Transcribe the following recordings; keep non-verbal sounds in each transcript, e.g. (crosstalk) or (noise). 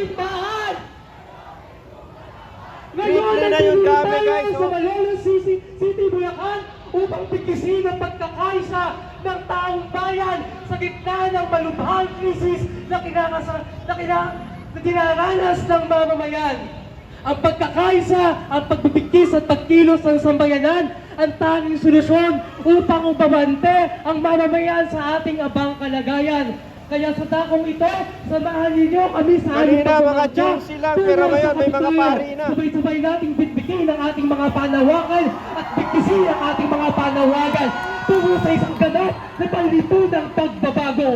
simbahan! Libre na yung tayo guys, sa oh. Malolos City, City, Bulacan upang tikisin ang pagkakaisa ng taong bayan sa gitna ng malubhang krisis na kinakasa, na, kina, na dinaranas ng mamamayan. Ang pagkakaisa, ang pagbibigkis at pagkilos ng sambayanan ang tanging solusyon upang ubabante ang mamamayan sa ating abang kalagayan. Kaya sa dakong ito, samahan ninyo kami sa aming Kanina, mga Chelsea lang, pero ngayon may mga pari na. Sabay-sabay nating bitbitin ang ating mga panawakan at bigkisin ang ating mga panawagan tungo sa isang ganap na panlipunang pagbabago.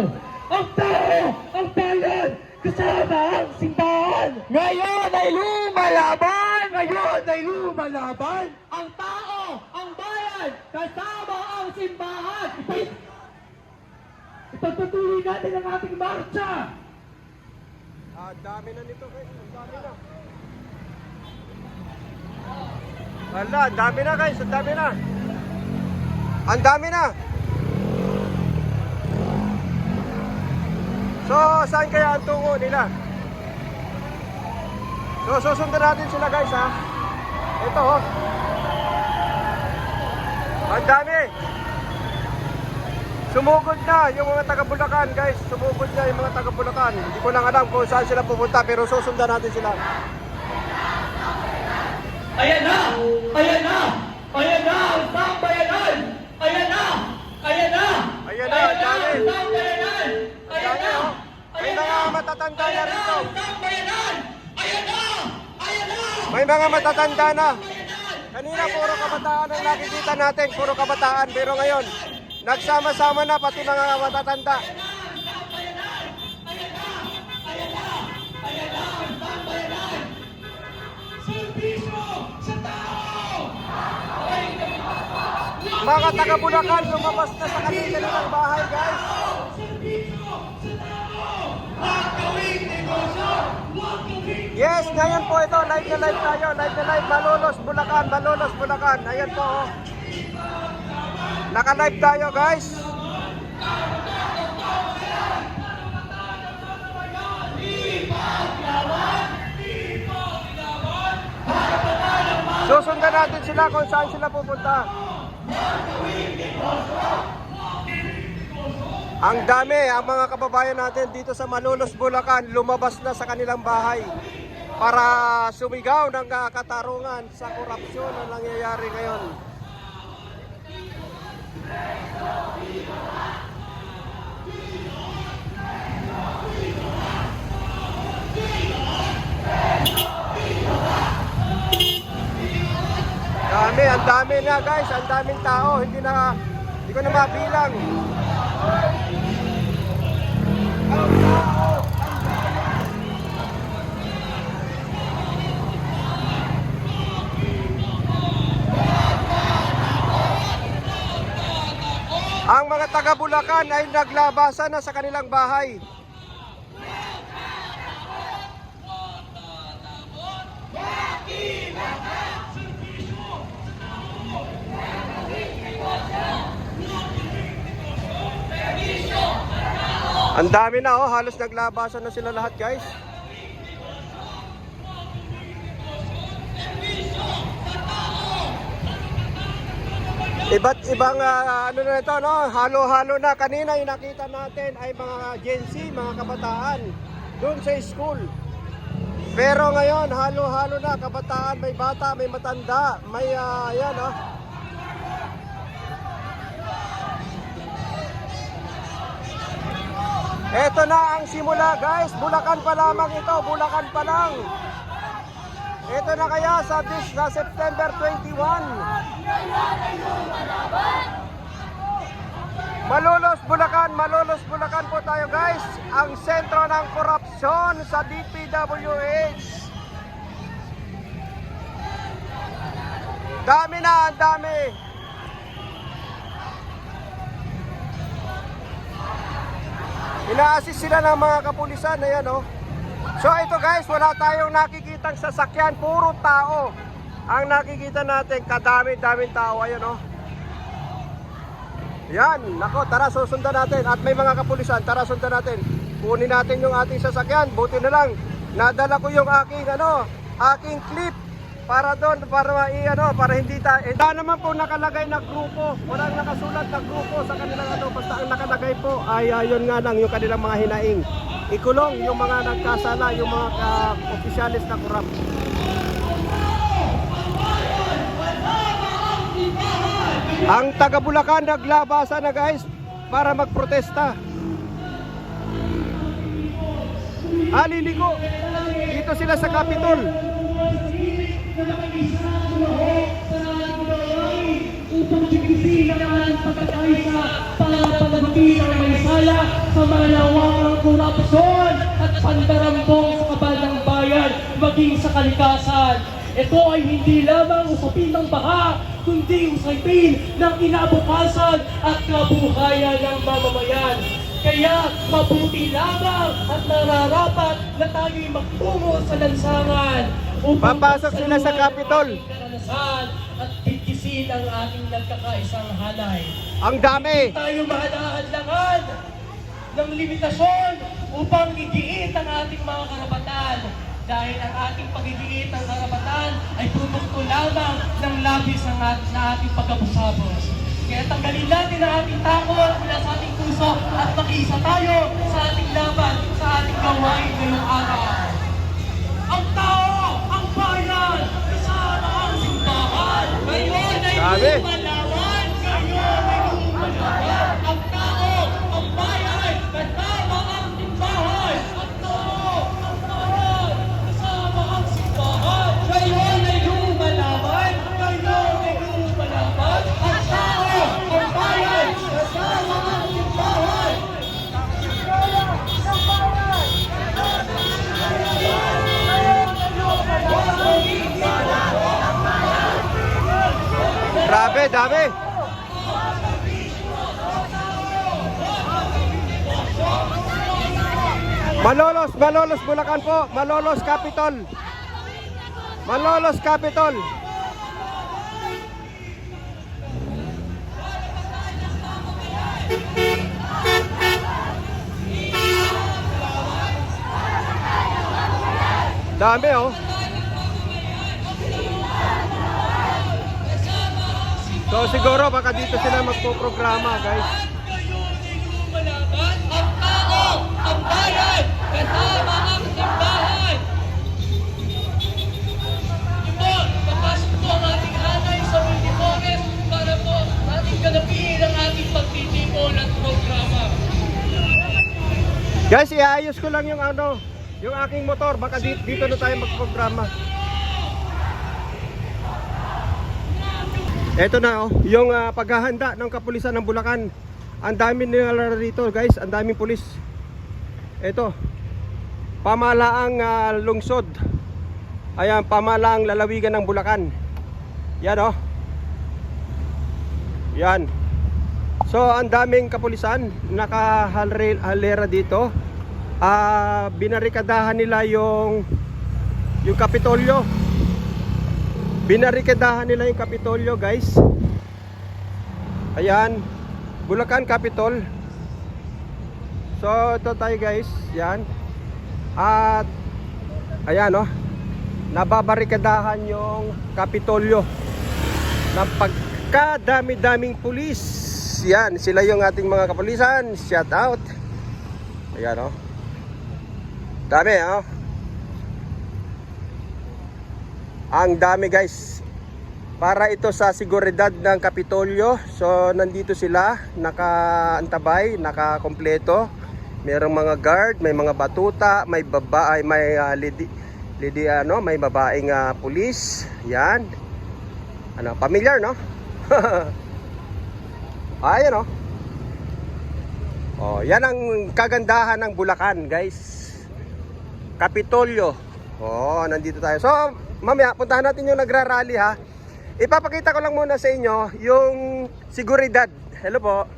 Ang tao, ang bayan, kasama ang simbahan. Ngayon ay lumalaban! Ngayon ay lumalaban! Ang tao, ang bayan, kasama ang simbahan. Ipag- Ipagpatuloy natin ang ating marcha. Ah, dami na nito guys. Ang dami na. Wala, ang dami na guys. Ang dami na. Ang dami na. So, saan kaya ang tungo nila? So, susundan natin sila guys ha. Ito oh. Ang dami. Sumugod na yung mga taga Bulacan guys. Sumugod na yung mga taga Bulacan. Hindi ko lang alam kung saan sila pupunta pero susundan natin sila. Ayan na! Ayan na! Ayan na! Ang sambayanan! Ayan na! Ayan na! Ayan na, ang dami. Ang sambayanan! Ayan na! oh. May mga matatanda na rito. Ayan na! Ayan na! May mga matatanda na. Kanina puro kabataan ang nakikita natin. Puro kabataan. Pero ngayon, nagsama-sama na pati mga matatanda. Mga taga Bulacan, lumabas na sa kanilang bahay guys. Yes, ngayon po ito. Live na live tayo. Live na live. Malolos, Bulacan. Malolos, Bulacan. Ayan po. Oh. Naka-live tayo guys. Susundan natin sila kung saan sila pupunta. Ang dami, ang mga kababayan natin dito sa Malolos, Bulacan, lumabas na sa kanilang bahay para sumigaw ng ah, katarungan sa korupsyon na nangyayari ngayon. Dami, ang dami na guys, ang daming tao, hindi na, hindi ko na mabilang. Bulacan ay naglabasan na sa kanilang bahay. Ang dami na oh, halos naglabasan na sila lahat guys. Iba't ibang ah, ano na ito, no? Halo-halo na. Kanina yung nakita natin ay mga Gen Z, mga kabataan doon sa school. Pero ngayon, halo-halo na. Kabataan, may bata, may matanda, may uh, yan, oh. Ito na ang simula, guys. Bulacan pa lamang ito. Bulacan pa lang. Ito na kaya sa, sa September 21. Malolos Bulacan, Malolos Bulacan po tayo guys. Ang sentro ng korupsyon sa DPWH. Dami na, ang dami. Ina-assist sila ng mga kapulisan, ayan oh. So ito guys, wala tayong nakikitang sasakyan, puro tao. Ang nakikita natin, kadami-daming tao, ayan oh. Yan, nako, tara susundan natin. At may mga kapulisan, tara sundan natin. Kunin natin yung ating sasakyan. Buti na lang, nadala ko yung aking ano, aking clip para doon para mai ano para hindi ta eh, da naman po nakalagay na grupo walang nakasulat na grupo sa kanilang ano basta ang nakalagay po ay ayun nga lang yung kanilang mga hinaing ikulong yung mga nagkasala yung mga ka- opisyalis na korap ang taga Bulacan naglabasan na guys para magprotesta. Aliligo dito sila sa Capitol. Upang tigisin ang pagkakaisa para palabatin ang maysaya sa malawakang korupsyon at pandarambong sa kabalang bayan maging sa kalikasan. Ito ay hindi lamang usapin ng baha, kundi usapin ng kinabukasan at kabuhayan ng mamamayan. Kaya mabuti lamang at nararapat na tayo'y magtungo sa lansangan Papasok sila sa Capitol. karanasan bigkisin ang ating nagkakaisang halay. ang dami Tayo mahalahanlangan ng limitasyon upang igiit ang ating mga karapatan dahil ang ating pagigiit ng karapatan ay produkto lamang ng labis ng at, na ating pagkabusabos. Kaya tanggalin natin ang ating takot mula sa ating puso at makiisa tayo sa ating laban, sa ating gawain ngayong araw. Ang tao, Ngayon Grabe, dami. Malolos, Malolos Bulacan po. Malolos Capitol. Malolos Capitol. Dami oh. So siguro baka dito sila magpo-programa guys. Ang tao, ang bayan, simbahan. Ito, papasok po ang ating hanay sa Multimores para po ating ganapin ang ating pagtitipon at programa. Guys, iayos ko lang yung ano, yung aking motor. Baka dito, dito na tayo magprograma. Ito na oh, yung ah, paghahanda ng kapulisan ng Bulacan. Ang dami nila rito, guys. Ang daming pulis. Ito. Pamalaang ah, lungsod. Ayan, pamalaang lalawigan ng Bulacan. Yan oh. Yan. So, ang daming kapulisan nakahalera dito. Ah, binarikadahan nila yung yung Kapitolyo. Binarikadahan nila yung Kapitolyo, guys. Ayan, Bulacan Capitol. So, ito tayo, guys. Yan. At ayan, oh. Nababarikadahan yung Kapitolyo ng pagkadami-daming pulis. Yan, sila yung ating mga kapulisan. Shout out. Ayan, oh. Dami, oh. Ang dami, guys. Para ito sa seguridad ng Kapitolyo. So, nandito sila, nakaantabay, nakakompleto. Merong mga guard, may mga batuta, may babae, may ah, lidi, lidi, ano, may babaeng ah, pulis. Yan. Ano, familiar, no? (laughs) Ayan, oh. Oh, yan ang kagandahan ng Bulacan, guys. Kapitolyo. Oh, nandito tayo. So, mamaya puntahan natin yung nagrarally ha. Ipapakita ko lang muna sa inyo yung seguridad. Hello po.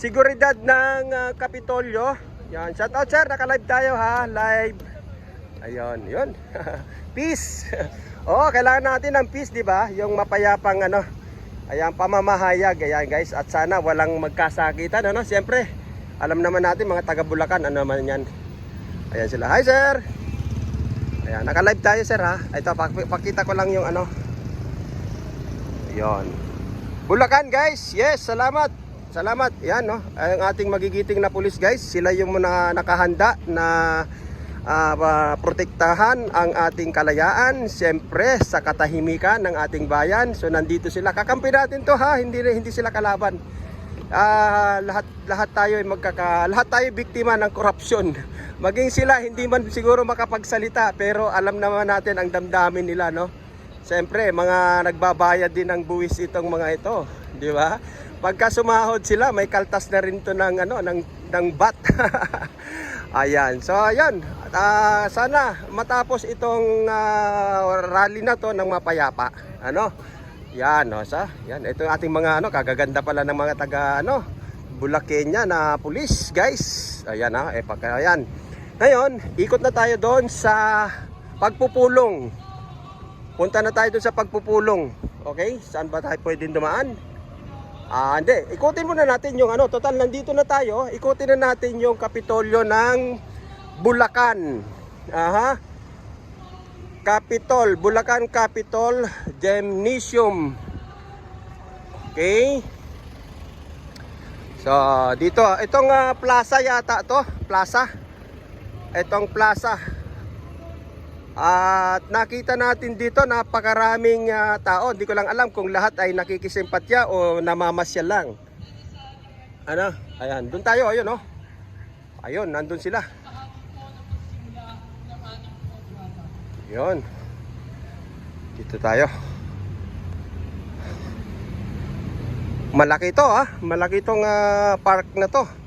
Seguridad ng ah, Kapitolyo. Yan, shout out sir, naka-live tayo ha, live. Ayun, yun. (laughs) peace. (laughs) oh, kailangan natin ng peace, 'di ba? Yung mapayapang ano, Ayan, pamamahayag. Ayan guys, at sana walang magkasakitan. Ano? Siyempre, alam naman natin mga taga Bulacan, ano naman yan. Ayan sila. Hi sir! Ayan, naka-live tayo sir ha. Ito, pak- pakita ko lang yung ano. Yon. Bulacan guys, yes, salamat. Salamat. Yan no, ang ating magigiting na pulis guys. Sila yung muna nakahanda na pa- protektahan ang ating kalayaan, siyempre sa katahimikan ng ating bayan. So nandito sila. Kakampi natin to ha, hindi hindi sila kalaban. Ah, lahat lahat tayo ay magkaka lahat tayo biktima ng korupsyon. Maging sila hindi man siguro makapagsalita pero alam naman natin ang damdamin nila no. Siyempre, mga nagbabayad din ng buwis itong mga ito, di ba? Pagka sumahod sila, may kaltas na rin to ng ano ng ng bat. (laughs) ayan. So ayan, Ah, sana matapos itong ah, rally na to ng mapayapa. Ano? Yan, no, sa. Yan, ito ating mga ano, kagaganda pala ng mga taga ano, Bulakenya na pulis, guys. Ayan ha, eh pagka ayan. Ngayon, ikot na tayo doon sa pagpupulong. Punta na tayo doon sa pagpupulong. Okay? Saan ba tayo pwedeng dumaan? Ah, hindi. Ikutin muna natin yung ano, total nandito na tayo. Ikutin na natin yung Kapitolyo ng Bulacan. Aha. Capitol, Bulacan Capitol Gymnasium. Okay? So, dito, itong ah, plaza yata to, plaza. Itong plaza. At nakita natin dito napakaraming ah, tao. Hindi ko lang alam kung lahat ay nakikisimpatya o namamasyal lang. Ano? Ayan, doon tayo, ayun oh. Ayun, nandun sila. Yun. Dito tayo. Malaki to ah. Malaki tong ah, park na to.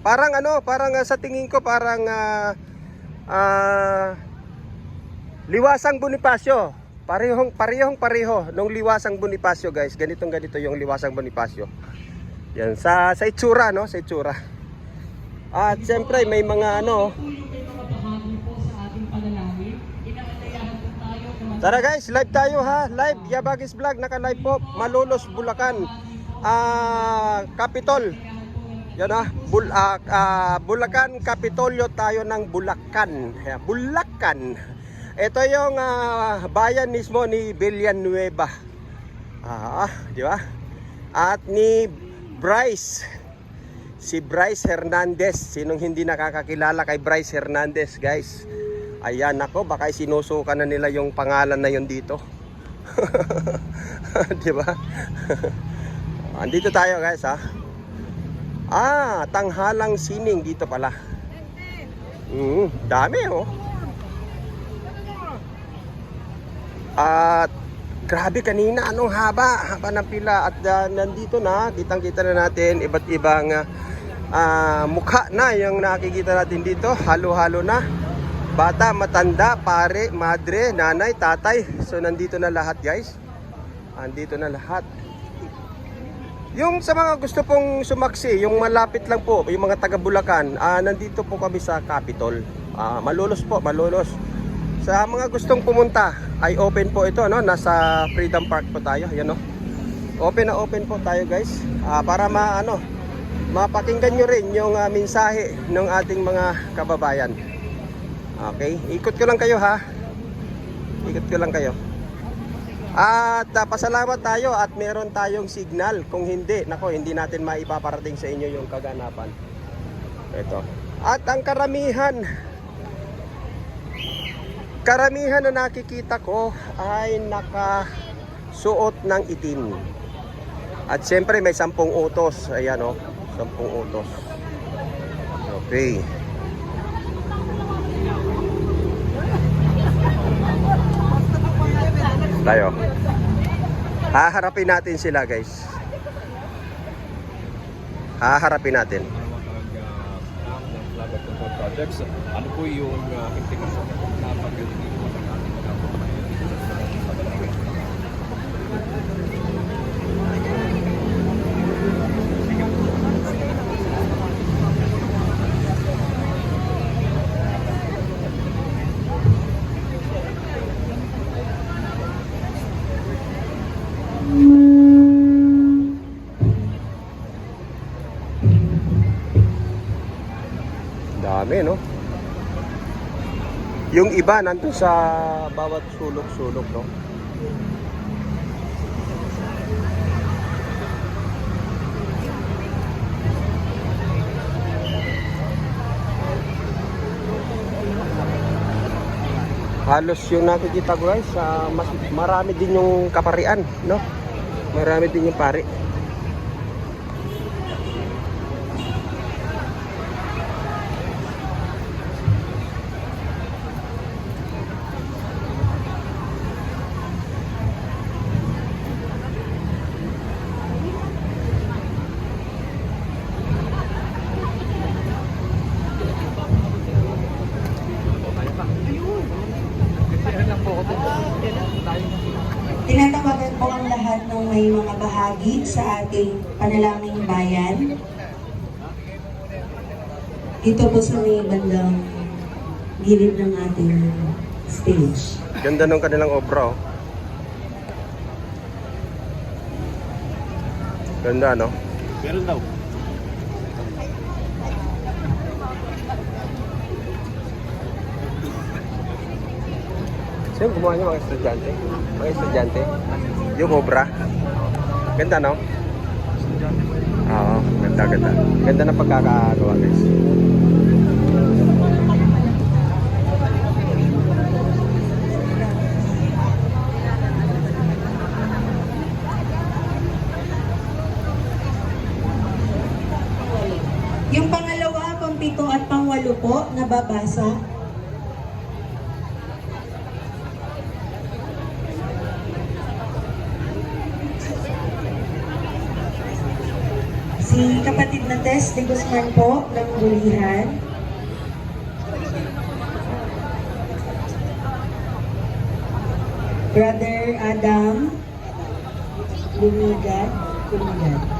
Parang ano, parang ah, sa tingin ko parang ah, ah, Liwasang Bonifacio. Parehong parehong pareho nung Liwasang Bonifacio, guys. Ganitong ganito yung Liwasang Bonifacio. Yan sa sa itsura no, sa itsura. At siyempre may mga ano, Tara guys, live tayo ha. Live, Yabagis Vlog, naka-live po. Malolos, Bulacan. Ah, Capitol. Yan ha. Bul ah, ah, Bulacan, Kapitolyo tayo ng Bulacan. Ayan, Bulacan. Ito yung ah, bayan mismo ni Villanueva. Ah, di ba? At ni Bryce. Si Bryce Hernandez. Sinong hindi nakakakilala kay Bryce Hernandez, guys? Ayan ako, baka sinusukan na nila yung pangalan na yun dito. (laughs) 'Di ba? (laughs) Andito tayo, guys, ha. Ah, tanghalang sining dito pala. Mm, dami oh. At grabe kanina anong haba, haba ng pila at ah, nandito na, kitang-kita na natin iba't ibang ah, mukha na yung nakikita natin dito, halo-halo na. Bata, matanda, pare, madre, nanay, tatay. So nandito na lahat, guys. Andito na lahat. Yung sa mga gusto pong sumaksi, yung malapit lang po, yung mga taga Bulacan, ah, nandito po kami sa Capitol. Ah, malulos po, malulos. Sa mga gustong pumunta, ay open po ito, no? Nasa Freedom Park po tayo, yan no. Open na open po tayo, guys. Ah, para ma ano, mapakinggan nyo rin yung ah, mensahe ng ating mga kababayan. Okay, ikot ko lang kayo ha. Ikot ko lang kayo. At uh, pasalamat tayo at meron tayong signal. Kung hindi, nako, hindi natin maipaparating sa inyo yung kaganapan. Ito. At ang karamihan, karamihan na nakikita ko ay nakasuot ng itim. At siyempre may sampung utos. Ayan o, oh, sampung utos. Okay. Tayo. Haharapin natin sila, guys. Haharapin natin. Projects. Ano po yung uh, implikasyon Dami, no? iba nandun sa bawat sulok-sulok, no? Halos yung nakikita ko guys, ah, mas, marami din yung kaparian, no? Marami din yung pari. Tinatawagan po ang lahat ng may mga bahagi sa ating panalangin bayan. Dito po sa may bandang gilid ng ating stage. Ganda nung kanilang obra, oh. Ganda, no? Meron daw. Sino gumawa niya mga estudyante? Mga estudyante? Yung obra? Ganda, no? Oo, ganda, ganda. Ganda ng pagkakagawa, guys. Yung pangalawa, pampito at pangwalo po, nababasa. Si kapatid na Tess de Guzman po, ng Bulihan. Brother Adam Lumigad, Lumigad.